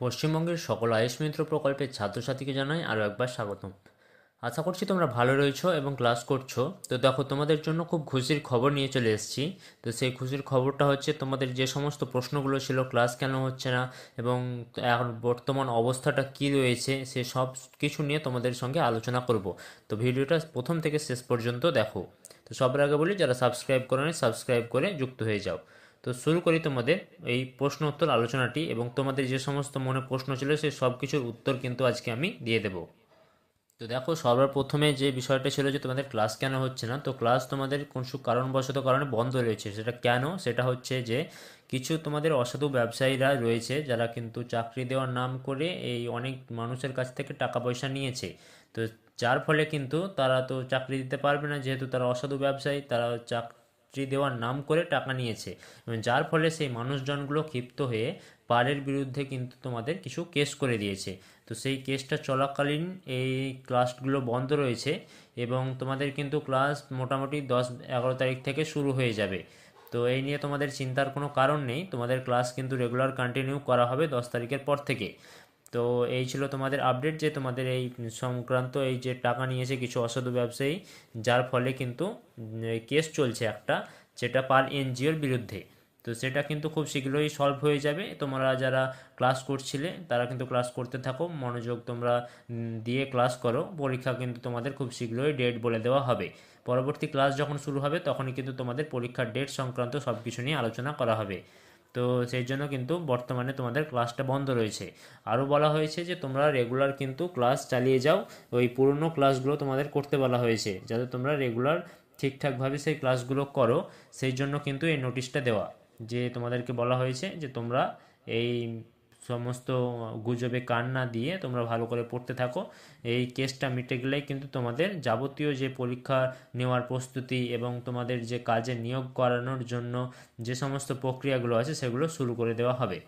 পশ্চিমবঙ্গের সকল আয়ুষ মিত্র প্রকল্পের ছাত্রছাত্রীকে জানাই আরও একবার স্বাগতম। আশা করছি তোমরা ভালো রয়েছো এবং ক্লাস করছ। তো দেখো, তোমাদের জন্য খুব খুশির খবর নিয়ে চলে এসেছি। তো সেই খুশির খবরটা হচ্ছে, তোমাদের যে সমস্ত প্রশ্নগুলো ছিল, ক্লাস কেন হচ্ছে না এবং এখন বর্তমান অবস্থাটা কী রয়েছে, সে সব কিছু নিয়ে তোমাদের সঙ্গে আলোচনা করব। তো ভিডিওটা প্রথম থেকে শেষ পর্যন্ত দেখো। তো সবার আগে বলি, যারা সাবস্ক্রাইব করো সাবস্ক্রাইব করে যুক্ত হয়ে যাও। তো শুরু করি তোমাদের এই প্রশ্ন উত্তর আলোচনাটি এবং তোমাদের যে সমস্ত মনে প্রশ্ন ছিল সেই সব কিছুর উত্তর কিন্তু আজকে আমি দিয়ে দেবো। তো দেখো সবার প্রথমে যে বিষয়টা ছিল যে তোমাদের ক্লাস কেন হচ্ছে না, তো ক্লাস তোমাদের কোন কারণবশত কারণে বন্ধ রয়েছে, সেটা কেন? সেটা হচ্ছে যে কিছু তোমাদের অসাধু ব্যবসায়ীরা রয়েছে যারা কিন্তু চাকরি দেওয়ার নাম করে এই অনেক মানুষের কাছ থেকে টাকা পয়সা নিয়েছে। তো যার ফলে কিন্তু তারা তো চাকরি দিতে পারবে না, যেহেতু তারা অসাধু ব্যবসায়ী, তারা চাক চাকরি দেওয়ার নাম করে টাকা নিয়েছে। এবং যার ফলে সেই মানুষজনগুলো ক্ষিপ্ত হয়ে পারের বিরুদ্ধে কিন্তু তোমাদের কিছু কেস করে দিয়েছে। তো সেই কেসটা চলাকালীন এই ক্লাসগুলো বন্ধ রয়েছে এবং তোমাদের কিন্তু ক্লাস মোটামুটি দশ, এগারো তারিখ থেকে শুরু হয়ে যাবে। তো এই নিয়ে তোমাদের চিন্তার কোনো কারণ নেই। তোমাদের ক্লাস কিন্তু রেগুলার কন্টিনিউ করা হবে দশ তারিখের পর থেকে। তো এই ছিল তোমাদের আপডেট যে তোমাদের এই সংক্রান্ত এই যে টাকা নিয়েছে কিছু অসাধু ব্যবসায়ী, যার ফলে কিন্তু কেস চলছে একটা, যেটা পার এনজিওর বিরুদ্ধে। তো সেটা কিন্তু খুব শীঘ্রই সলভ হয়ে যাবে। তোমরা যারা ক্লাস করছিলে, তারা কিন্তু ক্লাস করতে থাকো। মনোযোগ তোমরা দিয়ে ক্লাস করো। পরীক্ষা কিন্তু তোমাদের খুব শীঘ্রই ডেট বলে দেওয়া হবে। পরবর্তী ক্লাস যখন শুরু হবে, তখনই কিন্তু তোমাদের পরীক্ষার ডেট সংক্রান্ত সব কিছু নিয়ে আলোচনা করা হবে। তো সেই জন্য কিন্তু বর্তমানে তোমাদের ক্লাসটা বন্ধ রয়েছে। আরও বলা হয়েছে যে, তোমরা রেগুলার কিন্তু ক্লাস চালিয়ে যাও। ওই পুরনো ক্লাসগুলো তোমাদের করতে বলা হয়েছে, যাতে তোমরা রেগুলার ঠিকঠাকভাবে সেই ক্লাসগুলো করো। সেই জন্য কিন্তু এই নোটিশটা দেওয়া, যে তোমাদেরকে বলা হয়েছে যে, তোমরা এই সমস্ত গুজবে কান না দিয়ে তোমরা ভালো করে পড়তে থাকো। এই কেসটা মিটে গেলেই কিন্তু তোমাদের যাবতীয় যে পরীক্ষা নেওয়ার প্রস্তুতি এবং তোমাদের যে কাজে নিয়োগ করানোর জন্য যে সমস্ত প্রক্রিয়াগুলো আছে সেগুলো শুরু করে দেওয়া হবে।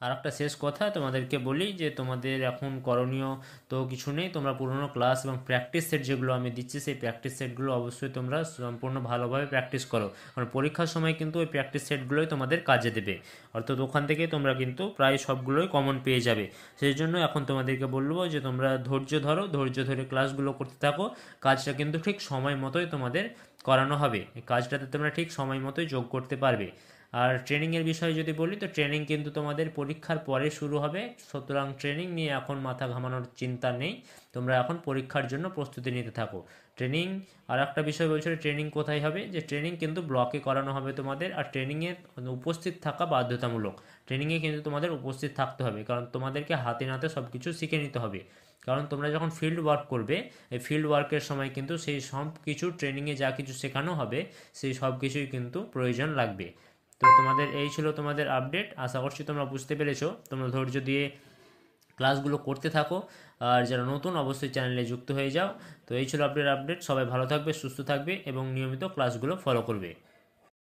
আর একটা শেষ কথা, তোমাদেরকে বলি যে তোমাদের এখন করণীয় তো কিছু নেই। তোমরা পুরোনো ক্লাস এবং প্র্যাকটিস সেট যেগুলো আমি দিচ্ছি, সেই প্র্যাকটিস সেটগুলো অবশ্যই তোমরা সম্পূর্ণ ভালোভাবে প্র্যাকটিস করো। কারণ পরীক্ষার সময় কিন্তু ওই প্র্যাকটিস সেটগুলোই তোমাদের কাজে দেবে। অর্থাৎ ওখান থেকে তোমরা কিন্তু প্রায় সবগুলোই কমন পেয়ে যাবে। সেই জন্য এখন তোমাদেরকে বলব যে তোমরা ধৈর্য ধরো, ধৈর্য ধরে ক্লাসগুলো করতে থাকো। কাজটা কিন্তু ঠিক সময় মতোই তোমাদের করানো হবে। এই কাজটাতে তোমরা ঠিক সময় মতোই যোগ করতে পারবে। আর ট্রেনিংয়ের বিষয়ে যদি বলি, তো ট্রেনিং কিন্তু তোমাদের পরীক্ষার পরে শুরু হবে। সুতরাং ট্রেনিং নিয়ে এখন মাথা ঘামানোর চিন্তা নেই। তোমরা এখন পরীক্ষার জন্য প্রস্তুতি নিতে থাকো। ট্রেনিং আর একটা বিষয় বলছিল ট্রেনিং কোথায় হবে? যে ট্রেনিং কিন্তু ব্লকে করানো হবে তোমাদের, আর ট্রেনিংয়ে উপস্থিত থাকা বাধ্যতামূলক। ট্রেনিংয়ে কিন্তু তোমাদের উপস্থিত থাকতে হবে, কারণ তোমাদেরকে হাতে নাতে সব কিছু শিখে নিতে হবে। কারণ তোমরা যখন ফিল্ড ওয়ার্ক করবে, এই ফিল্ড ওয়ার্কের সময় কিন্তু সেই সব কিছু ট্রেনিংয়ে যা কিছু শেখানো হবে, সেই সব কিছুই কিন্তু প্রয়োজন লাগবে। তো তোমাদের এই ছিল তোমাদের আপডেট আশা করছি তোমরা বুঝতে পেরেছ। তোমরা ধৈর্য দিয়ে ক্লাসগুলো করতে থাকো। আর যারা নতুন, অবশ্যই চ্যানেলে যুক্ত হয়ে যাও। তো এই ছিল আপডেট আপডেট সবাই ভালো থাকবে, সুস্থ থাকবে এবং নিয়মিত ক্লাসগুলো ফলো করবে।